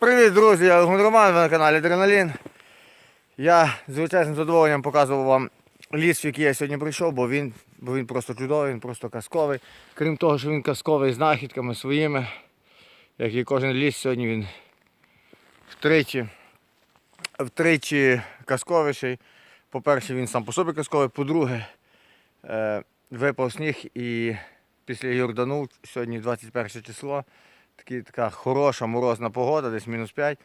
Привіт, друзі! Я Гун Роман, ви на каналі Адреналін. Я з величезним задоволенням показував вам ліс, в який я сьогодні прийшов, бо він, бо він просто чудовий, він просто казковий. Крім того, що він казковий знахідками своїми, як і кожен ліс, сьогодні він втричі, втричі казковіший. По-перше, він сам по собі казковий, по-друге, е, випав сніг і після Йордану, сьогодні 21 число, такі, така хороша морозна погода, десь мінус 5.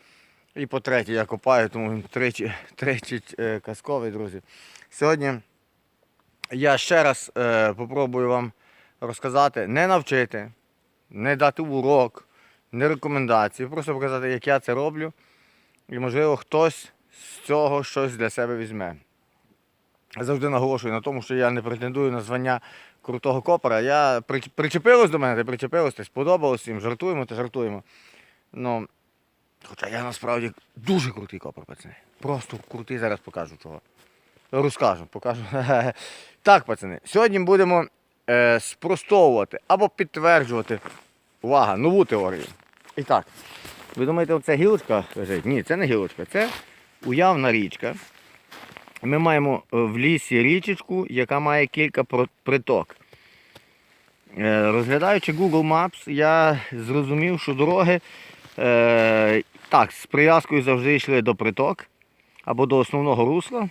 І по-третє, я копаю, тому він тричі, тричі е, казковий, друзі. Сьогодні я ще раз е, попробую вам розказати, не навчити, не дати урок, не рекомендації, просто показати, як я це роблю. І можливо хтось з цього щось для себе візьме. Завжди наголошую на тому, що я не претендую на звання крутого копера. Я прич- причепилось до мене, ти причепилось, ти сподобалось їм, жартуємо, то жартуємо. Ну, хоча я насправді дуже крутий копер, пацани. Просто крутий, зараз покажу чого. Розкажу, покажу. Так, пацани, сьогодні будемо е, спростовувати або підтверджувати, увага, нову теорію. І так, ви думаєте, оце гілочка лежить? Ні, це не гілочка, це уявна річка. Ми маємо е, в лісі річечку, яка має кілька приток. Е, Розглядаючи Google Maps, я зрозумів, що дороги е, так, з прив'язкою завжди йшли до приток або до основного русла.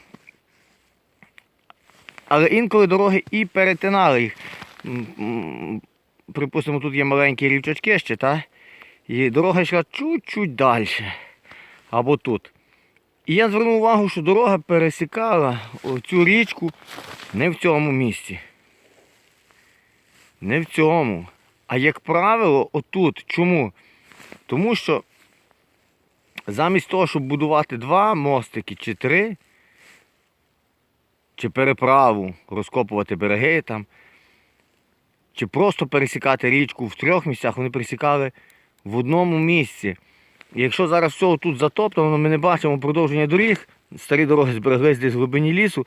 Але інколи дороги і перетинали їх. Припустимо, тут є маленькі рівчачки ще, та? і дорога йшла чуть-чуть далі. Або тут. І я звернув увагу, що дорога пересікала цю річку не в цьому місці. Не в цьому. А як правило, отут. Чому? Тому що замість того, щоб будувати два мостики чи три, чи переправу, розкопувати береги там, чи просто пересікати річку в трьох місцях, вони пересікали в одному місці. Якщо зараз все тут затоптано, ми не бачимо продовження доріг, старі дороги збереглись десь в глибині лісу.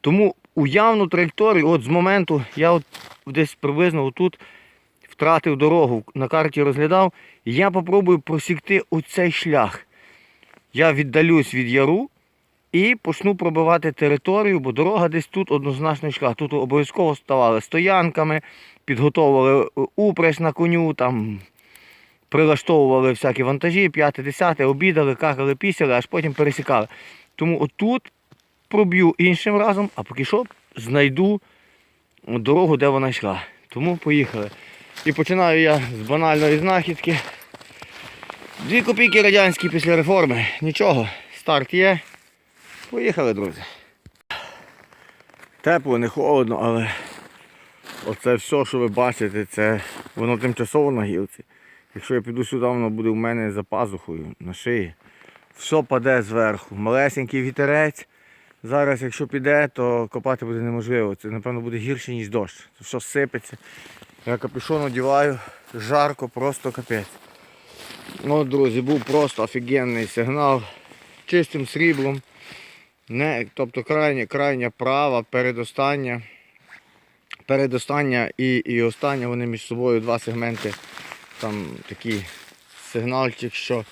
Тому уявну траєкторію, от з моменту, я от десь приблизно отут втратив дорогу, на карті розглядав, я попробую просікти оцей шлях. Я віддалюсь від яру і почну пробивати територію, бо дорога десь тут однозначно йшла. Тут обов'язково ставали стоянками, підготовували е, упряжь на коню, там прилаштовували всякі вантажі, п'яте, десяте, обідали, какали, пісяли, аж потім пересікали. Тому отут проб'ю іншим разом, а поки що знайду дорогу, де вона йшла. Тому поїхали. І починаю я з банальної знахідки. Дві копійки радянські після реформи. Нічого, старт є. Поїхали, друзі. Тепло, не холодно, але оце все, що ви бачите, це воно тимчасово на гілці. Якщо я піду сюди, воно буде у мене за пазухою на шиї. Все паде зверху. Малесенький вітерець. Зараз, якщо піде, то копати буде неможливо. Це, напевно, буде гірше, ніж дощ. Це все сипеться. Я капюшон одіваю, жарко, просто капець. Ну, друзі, був просто офігенний сигнал. Чистим сріблом. Не, тобто крайня, крайня права, передостання. Передостання і, і остання, вони між собою два сегменти. Там такий сигнальчик, що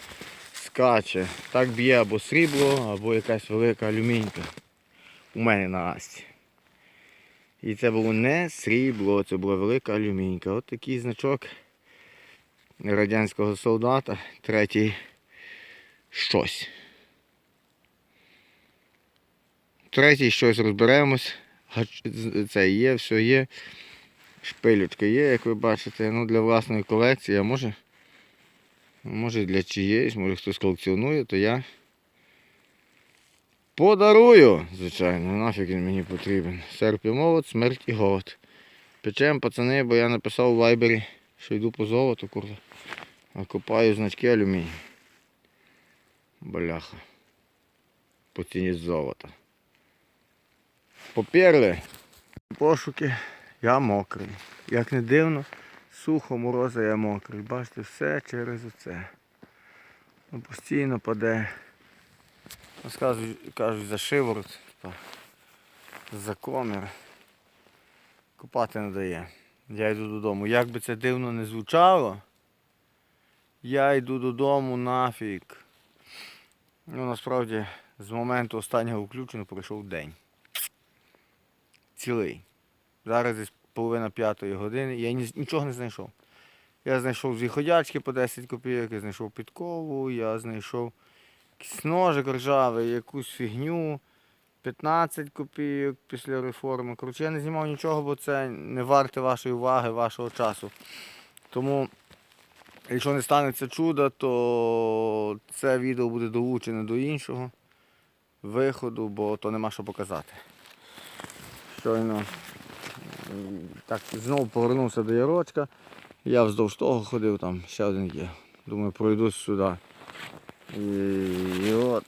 скаче. Так б'є або срібло, або якась велика алюмінька. У мене на асті. І це було не срібло, це була велика алюмінька. От такий значок радянського солдата, третій щось. Третій щось розберемось. Це є, все є. Шпилючки є, як ви бачите, ну для власної колекції, а може, може для чиєїсь, може хтось колекціонує, то я подарую, звичайно, нафіг він мені потрібен. Серп і молот, смерть і голод. Печем, пацани, бо я написав у вайбері, що йду по золоту, курва. А купаю значки алюмінію. Бляха. По ціні золота. Поперли. Пошуки. Я мокрий. Як не дивно, сухо, мороза я мокрий. Бачите, все через оце. Ну, постійно паде. Розказують, кажуть за шиворот, за комір. Купати не дає. Я йду додому. Як би це дивно не звучало, Я йду додому нафіг. Ну насправді з моменту останнього включення пройшов день. Цілий. Зараз десь половина п'ятої години. Я нічого не знайшов. Я знайшов дві ходячки по 10 копійок, я знайшов підкову, я знайшов якийсь ножик ржавий, якусь фігню. 15 копійок після реформи. Коротше, я не знімав нічого, бо це не варте вашої уваги, вашого часу. Тому, якщо не станеться чудо, то це відео буде долучене до іншого виходу, бо то нема що показати. Щойно так знову повернувся до Ярочка. Я вздовж того ходив, там ще один є. Думаю, пройдусь сюди. І, і от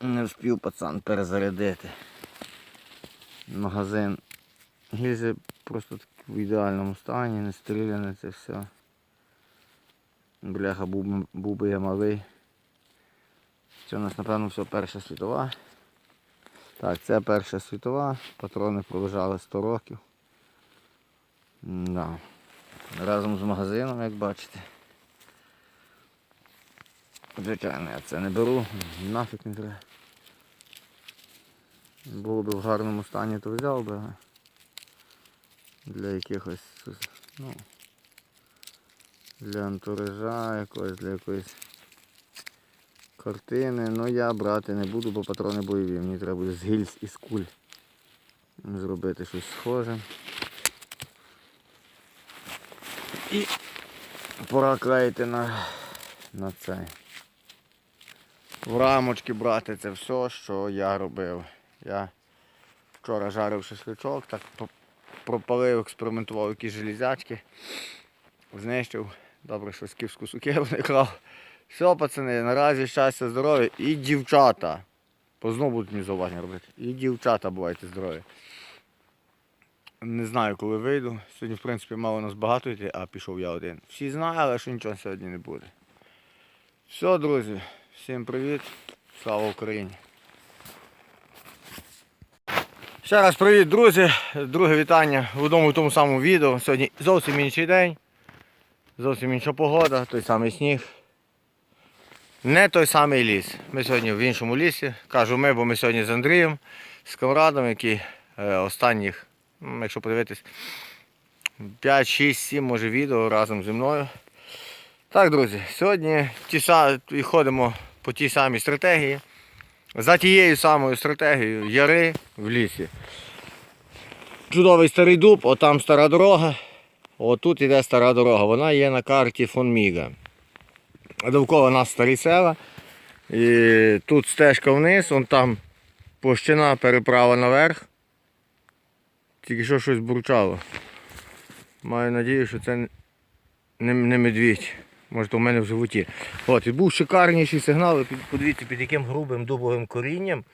не встиг пацан перезарядити. Магазин. Гільзи просто в ідеальному стані, не стріляне це все. Бляха, буби я малий. Це у нас, напевно, все Перша світова. Так, це Перша світова. Патрони пролежали 100 років. Да. Разом з магазином, як бачите. Звичайно, я це не беру, нафіг не треба. Було б в гарному стані, то взяв би. Для якихось, ну, для антуража якогось, для якоїсь картини. Ну я брати не буду, бо патрони бойові. Мені треба буде з гільз і з куль зробити щось схоже. І пора клеїти на, на цей. В рамочки брати це все, що я робив. Я вчора жарив шашличок, так пропалив, експериментував якісь железячки, знищив. Добре, що скіфську сукеру не крав. Все, пацани, наразі щастя, здоров'я і дівчата. Бо знову будуть мені зауваження робити. І дівчата бувайте здорові. Не знаю, коли вийду. Сьогодні, в принципі, мало нас багато йти, а пішов я один. Всі знали, що нічого сьогодні не буде. Все, друзі, всім привіт. Слава Україні. Ще раз привіт, друзі. Друге вітання в одному і тому самому відео. Сьогодні зовсім інший день. Зовсім інша погода, той самий сніг. Не той самий ліс. Ми сьогодні в іншому лісі. Кажу ми, бо ми сьогодні з Андрієм, з Конрадом, який е, останніх, якщо подивитись, 5, 6, 7 може відео разом зі мною. Так, друзі, сьогодні ті і ходимо по тій самій стратегії. За тією самою стратегією яри в лісі. Чудовий старий дуб, отам стара дорога. Отут іде стара дорога. Вона є на карті фон Міга. Довкола нас старі села. І тут стежка вниз, вон там площина переправа наверх. Тільки що щось бурчало. Маю надію, що це не, не медвідь. Може, то в мене в животі. От, і був шикарніший сигнал. Подивіться, під яким грубим дубовим корінням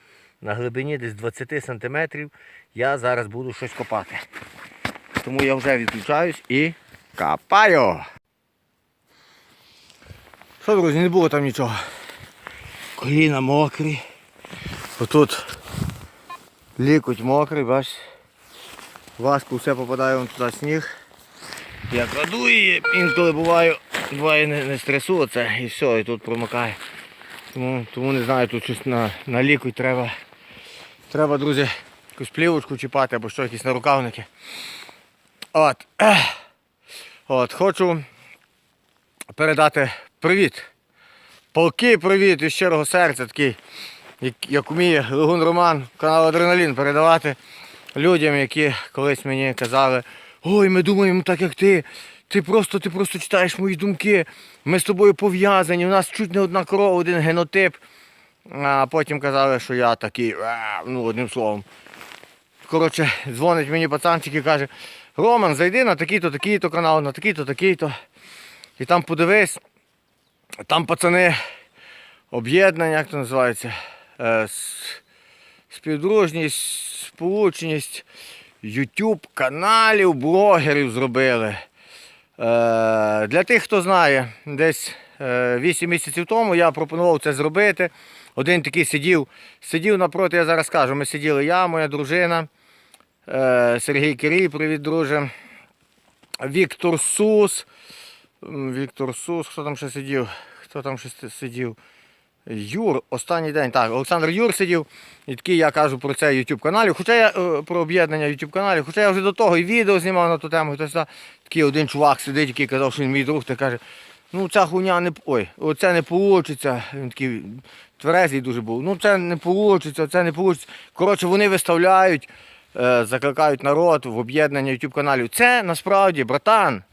на глибині десь 20 см я зараз буду щось копати. Тому я вже відключаюсь і копаю. Що, друзі, не було там нічого. Коліна мокрі. Отут лікоть мокрий, бачиш. Важко все попадає вон туди сніг. Я кладу її, інколи буваю, буває не, не стресу оце і все, і тут промокає. Тому, тому не знаю, тут щось на, на лікоть треба. Треба, друзі, якусь плівочку чіпати або що, якісь нарукавники. От. От, хочу передати привіт. Полки привіт із щирого серця, такий, як, як вміє Легун Роман, канал Адреналін передавати людям, які колись мені казали, ой, ми думаємо так, як ти. Ти просто, ти просто читаєш мої думки. Ми з тобою пов'язані, у нас чуть не одна кров, один генотип. А потім казали, що я такий, «Е», ну, одним словом. Коротше, дзвонить мені пацанчик і каже, Роман, зайди на такий-то, такий-то канал, на такий-то, такий-то. І там подивись, там пацани об'єднання, як це називається, е, співдружність, сполученість YouTube каналів, блогерів зробили. Е, для тих, хто знає, десь е, 8 місяців тому я пропонував це зробити. Один такий сидів, сидів напроти, я зараз кажу, ми сиділи я, моя дружина, е, Сергій Кирій, привіт, друже, Віктор Сус, Віктор Сус, хто там ще сидів? Хто там ще сидів? Юр, останній день. Так, Олександр Юр сидів. І такий я кажу про це YouTube каналі. Хоча я е, про об'єднання YouTube каналів, хоча я вже до того і відео знімав на ту тему. Хтось та- такий один чувак сидить, який казав, що він мій друг, та каже, ну ця хуйня не ой, оце не вийде. Він такий тверезий дуже був. Ну це не вийде, це не вийде. Коротше, вони виставляють, е, закликають народ в об'єднання YouTube каналів. Це насправді, братан,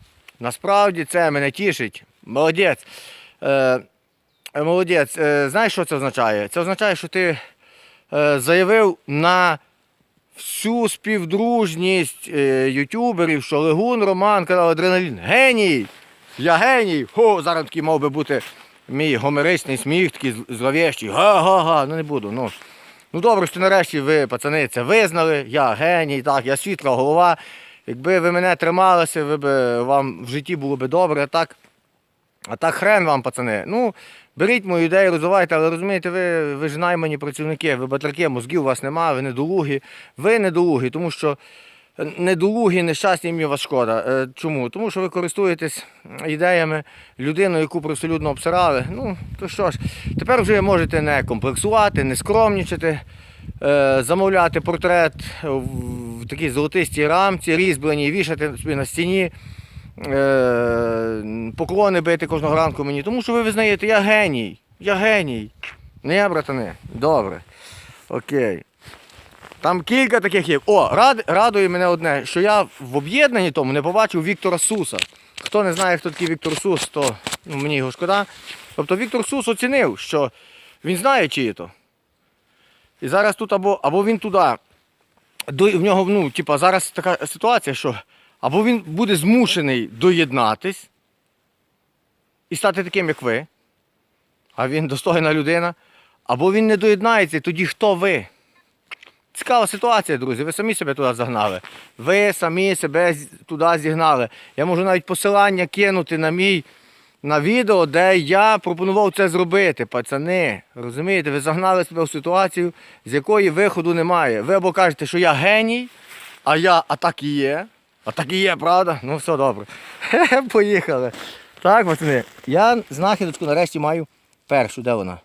насправді це мене тішить. Молодець. Е, Молодець. Е, Знаєш, що це означає? Це означає, що ти е, заявив на всю співдружність ютуберів, що Легун, Роман, канал Адреналін. Геній! Я геній! Хо, зараз такий мав би бути мій гомеричний сміх, такий зл- зловіщий. Га-га-га, ну не буду. Ну. ну добре, що нарешті ви, пацани, це визнали. Я геній, так, я світла голова. Якби ви мене трималися, ви б, вам в житті було б добре, так. А так хрен вам, пацани. Ну, беріть мою ідею, розвивайте, але розумієте, ви, ви ж наймані працівники, ви батраки, мозгів у вас немає, ви недолугі. Ви недолугі, тому що недолугі, нещасні мені вас шкода. Е, Чому? Тому що ви користуєтесь ідеями людини, яку абсолютно обсирали. Ну, то що ж, тепер вже можете не комплексувати, не скромнічати, е, замовляти портрет в такій золотистій рамці, різьблені, вішати собі на стіні е, поклони бити кожного ранку мені, тому що ви визнаєте, я геній. Я геній. Не я, братани. Добре. Окей. Там кілька таких є. О, рад, радує мене одне, що я в об'єднанні тому не побачив Віктора Суса. Хто не знає, хто такий Віктор Сус, то ну, мені його шкода. Тобто Віктор Сус оцінив, що він знає, чиї то. І зараз тут або, або він туди. До, в нього, ну, типа, зараз така ситуація, що або він буде змушений доєднатись і стати таким, як ви, а він достойна людина, або він не доєднається, тоді хто ви? Цікава ситуація, друзі. Ви самі себе туди загнали. Ви самі себе туди зігнали. Я можу навіть посилання кинути на мій на відео, де я пропонував це зробити, пацани. Розумієте, ви загнали себе в ситуацію, з якої виходу немає. Ви або кажете, що я геній, а я а так і є. А так і є, правда? Ну все добре. Поїхали. Так, пацани, я знахідочку нарешті маю першу. Де вона?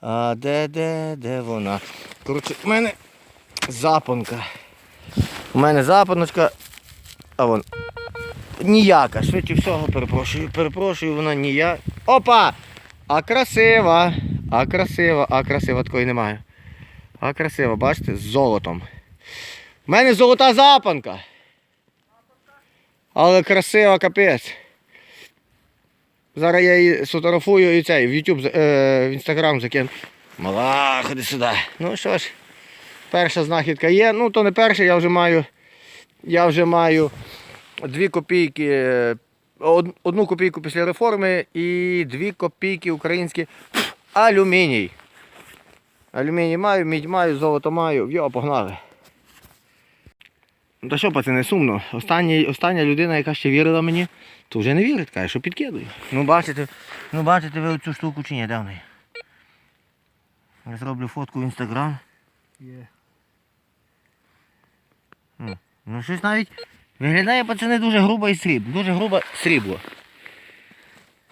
А де, де, де вона? Коротше, у мене запонка. У мене запоночка. А вон. Ніяка. Швидше всього, перепрошую. Перепрошую, вона ніяка. Опа! А красива! А красива, а красива такої немає. А красива, бачите, з золотом. У мене золота запонка. Але красива капець. Зараз я її сфотографую і цей в YouTube, е, в Instagram закину. Мала, ходи сюди. Ну що ж, перша знахідка є. Ну, то не перша, я вже маю. Я вже маю дві копійки. е, Одну копійку після реформи і дві копійки українські алюміній. Алюміній маю, мідь маю, золото маю. Йо, погнали. Ну то що, пацани, сумно. Останній, остання людина, яка ще вірила мені, то вже не вірить, каже, що підкидую. Ну бачите, ну бачите ви цю штуку чи ні, де в неї? Я зроблю фотку в інстаграм. Є. Ну щось навіть виглядає пацани дуже грубо і срібло. Дуже грубо срібло.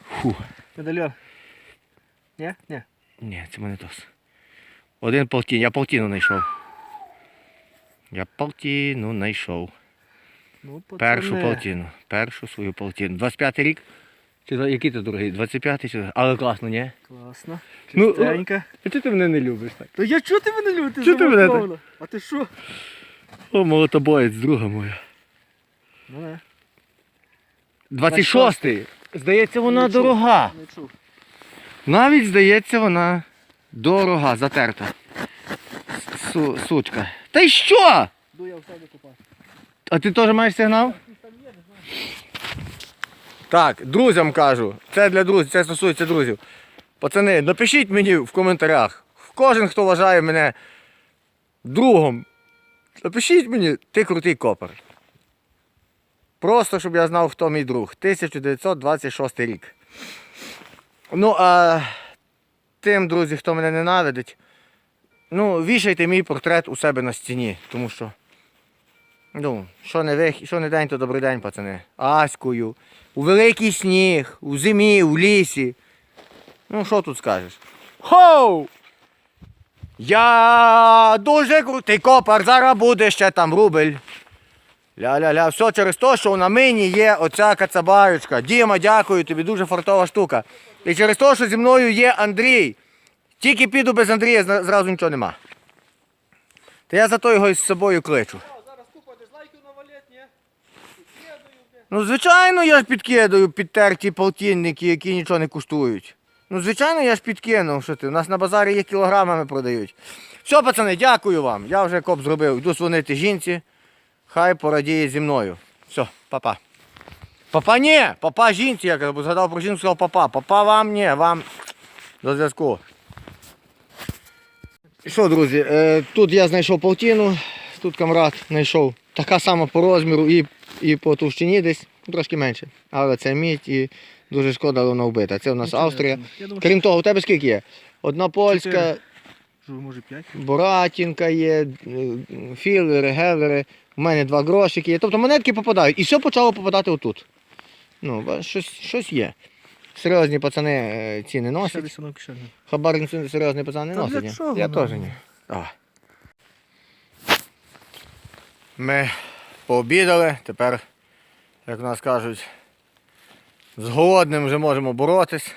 Фу. Медальйон. Ні? Ні. Ні, це мене тос. Один полтін, я полтіну знайшов. Я полтіну знайшов. Ну. Першу полтіну. Першу свою полтіну. 25 рік. Чи який ти дорогий? 25 чи. Але класно, ні? Класно. Ну, А чого ти мене не любиш так? Та я чого ти мене любиш? Чого ти мене так? А ти що? О, молотобоєць, друга моя. Ну не. 26-й. Здається, вона Не дорога. Не чув. Навіть здається, вона дорога, затерта. Су, сучка. Та й що? Ду я в себе купати. А ти теж маєш сигнал? Так, друзям кажу. Це для друзів, це стосується друзів. Пацани, напишіть мені в коментарях. Кожен, хто вважає мене другом, напишіть мені, ти крутий копер. Просто щоб я знав, хто мій друг. 1926 рік. Ну, а тим, друзі, хто мене ненавидить, ну, вішайте мій портрет у себе на стіні, тому що Ну, що не, вих... що не день, то добрий день, пацани. Аською. У великий сніг, у зимі, у лісі. Ну, що тут скажеш? Хоу! Я дуже крутий копар, зараз буде ще там рубль. Ля-ля-ля, все через те, що на мені є оця кацабарочка. Діма, дякую тобі, дуже фартова штука. І через те, що зі мною є Андрій. Тільки піду без Андрія, зразу нічого нема. Та я зато його із собою кличу. Зараз купа, ти ж лайків на валет, ні? Ну, звичайно, я ж підкидаю підтерті полтинники, які нічого не коштують. Ну, звичайно, я ж підкинув, що ти. У нас на базарі є кілограмами продають. Все, пацани, дякую вам. Я вже коп зробив. Йду дзвонити жінці. Хай порадіє зі мною. Все, папа. Папа ні, папа жінці, я згадав про жінку, сказав папа. Папа вам ні, вам до зв'язку. Що, друзі, е, тут я знайшов полтину, тут камрад знайшов. Така сама по розміру і, і по товщині десь, трошки менше. Але це мідь і дуже шкода, але вона вбита. Це у нас Австрія. Думаю, Крім того, у тебе скільки є? Одна польська, може 5? Боратінка є, е, філери, гелери. У мене два грошики є. Тобто монетки попадають. І все почало попадати отут. Ну, щось, щось є. Серйозні пацани е, ці не носять. Хабар серйозний пацан не Та носить. для чого Я теж ні. Давай. Ми пообідали, тепер, як нас кажуть, з голодним вже можемо боротись.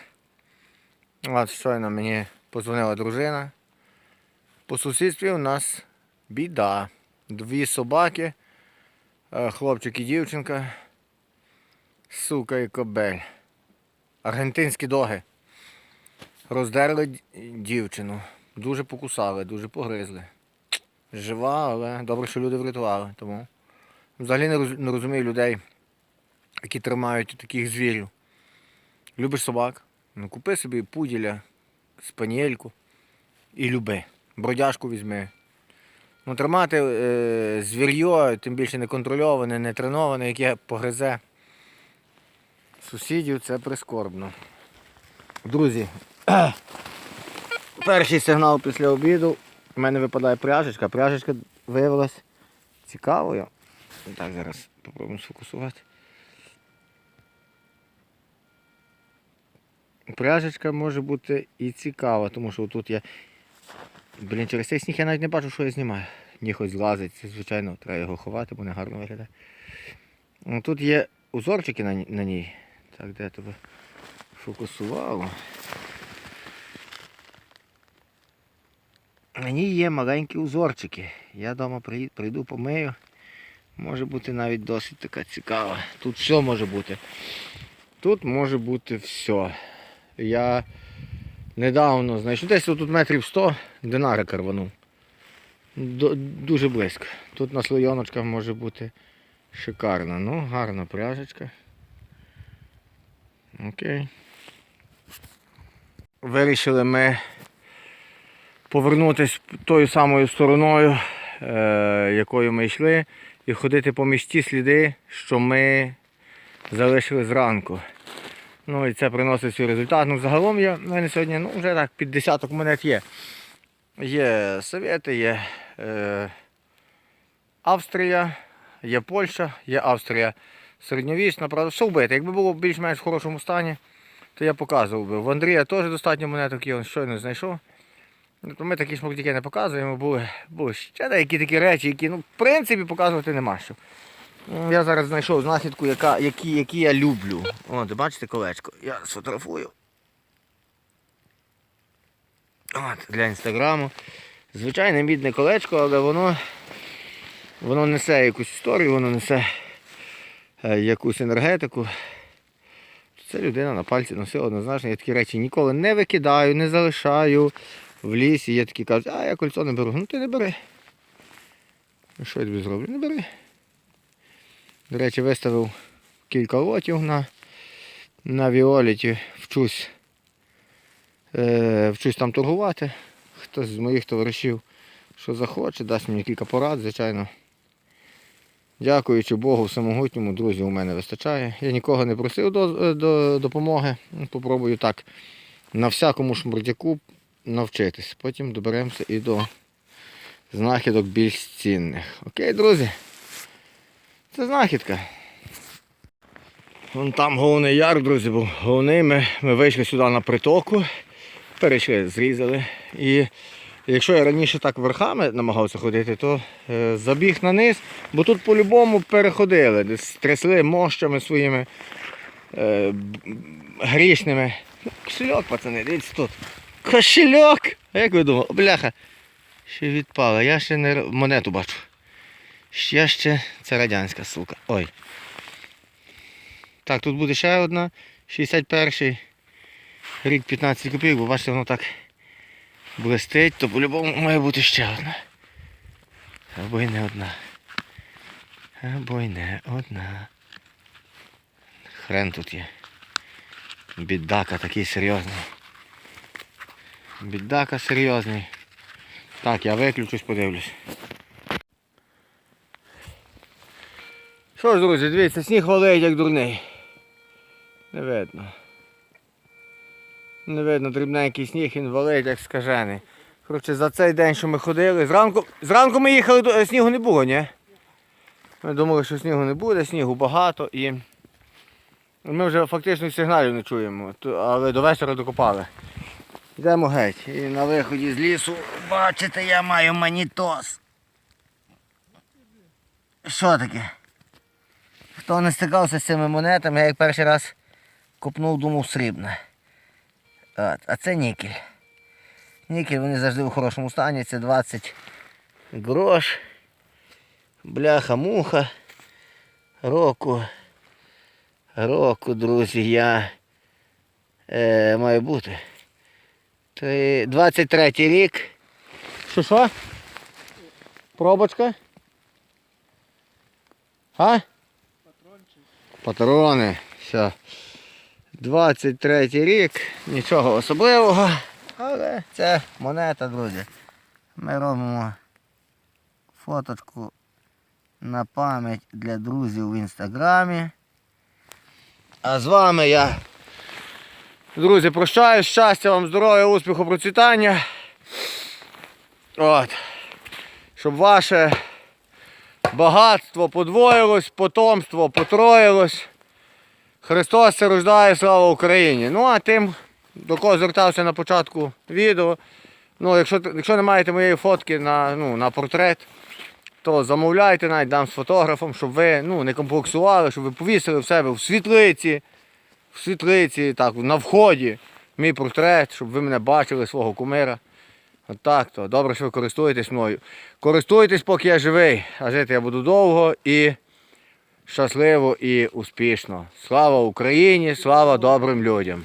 От щойно мені подзвонила дружина. По сусідстві у нас біда. Дві собаки, е, хлопчик і дівчинка, сука і кобель. Аргентинські доги. Роздерли дівчину. Дуже покусали, дуже погризли. Жива, але добре, що люди врятували. Тому взагалі не, розумію людей, які тримають таких звірів. Любиш собак? Ну купи собі пуділя, спаніельку і люби. Бродяжку візьми. Ну, тримати е, звір'йо, тим більше неконтрольоване, не треноване, яке погризе сусідів, це прискорбно. Друзі, перший сигнал після обіду. У мене випадає пряжечка. Пряжечка виявилась цікавою. Так, зараз спробуємо сфокусувати. Пряжечка може бути і цікава, тому що тут я. Блін, через цей сніг я навіть не бачу, що я знімаю. Ні, хоч злазить, звичайно, треба його ховати, бо не гарно виглядає. Ну, Тут є узорчики на ній. Так, де тебе фокусувало? Ній є маленькі узорчики. Я вдома прийду, помию. Може бути навіть досить така цікава. Тут все може бути. Тут може бути все. Я недавно знайшов, десь тут метрів 100 динарик рванув. Дуже близько. Тут на слойоночках може бути шикарно. Ну, гарна пряжечка. Окей. Вирішили ми повернутися тою самою стороною, е, якою ми йшли, і ходити поміж ті сліди, що ми залишили зранку. Ну і це приносить свій результат. Ну, загалом я, в мене сьогодні ну, вже так під десяток монет є. Є Совєти, є е, Австрія, є Польща, є Австрія середньовічна, правда, все вбите. Якби було більш-менш в хорошому стані, то я показував би. В Андрія теж достатньо монеток, я щойно знайшов. Ну, Ми такі шмурдяки не показуємо, були, були ще деякі такі речі, які ну, в принципі показувати нема що. Я зараз знайшов знахідку, яка, які, які я люблю. От, бачите колечко. Я сфотографую. От, для інстаграму. Звичайне мідне колечко, але воно, воно несе якусь історію, воно несе якусь енергетику. Це людина на пальці носила однозначно. Я такі речі ніколи не викидаю, не залишаю в лісі. Є такі кажуть, а я кольцо не беру. Ну ти не бери. Ну, Що я тобі зроблю? Не бери. До речі, виставив кілька лотів на, на Віоліті. Вчусь, е, вчусь там торгувати. Хтось з моїх товаришів, що захоче, дасть мені кілька порад, звичайно. Дякуючи Богу всемогутньому, друзі, у мене вистачає. Я нікого не просив до, до допомоги. Попробую так на всякому шмурдяку навчитись. Потім доберемося і до знахідок більш цінних. Окей, друзі? Це знахідка. Вон там головний яр, друзі, був головний. Ми, ми вийшли сюди на притоку, перейшли, зрізали. І якщо я раніше так верхами намагався ходити, то е, забіг на низ, бо тут по-любому переходили, десь трясли мощами своїми е, грішними. Кошельок, пацани, дивіться тут. Кошельок! А як ви думали? Бляха. Ще відпала. Я ще не монету бачу. Я ще. Це радянська сука. Ой. Так, тут буде ще одна. 61-й. Рік 15 копійок, бо бачите, воно так блистить, то по-любому має бути ще одна. Або й не одна. Або й не одна. Хрен тут є. Бідака такий серйозний. Бідака серйозний. Так, я виключусь, подивлюсь. Що ж, друзі, дивіться, сніг валить як дурний. Не видно. Не видно дрібненький сніг, він валить як скажений. Коротше, за цей день, що ми ходили, зранку, зранку ми їхали, е, снігу не було, ні? Ми думали, що снігу не буде, снігу багато і ми вже фактично сигналів не чуємо, але до вечора докопали. Йдемо геть. І на виході з лісу, бачите, я маю манітос. Що таке? Хто не стикався з цими монетами, я як перший раз копнув, думав срібне. От, а це нікель. Нікель, вони завжди у хорошому стані, це 20 грош. Бляха-муха. Року. Року, друзі, я е, маю бути. Три- 23 рік. Що що? Пробочка? А? Патрони. Все. 23 рік, нічого особливого, але це монета, друзі. Ми робимо фоточку на пам'ять для друзів в інстаграмі. А з вами я, друзі, прощаюсь. Щастя вам, здоров'я, успіху, процвітання. От. Щоб ваше багатство подвоїлось, потомство потроїлось. Христос се рождає, слава Україні. Ну а тим, до кого звертався на початку відео, ну, якщо, якщо не маєте моєї фотки на, ну, на портрет, то замовляйте, навіть дам з фотографом, щоб ви ну, не комплексували, щоб ви повісили в себе в світлиці, в світлиці, так, на вході мій портрет, щоб ви мене бачили, свого кумира. От так то. Добре, що ви користуєтесь мною. Користуйтесь, поки я живий, а жити я буду довго і щасливо і успішно. Слава Україні, слава добрим людям.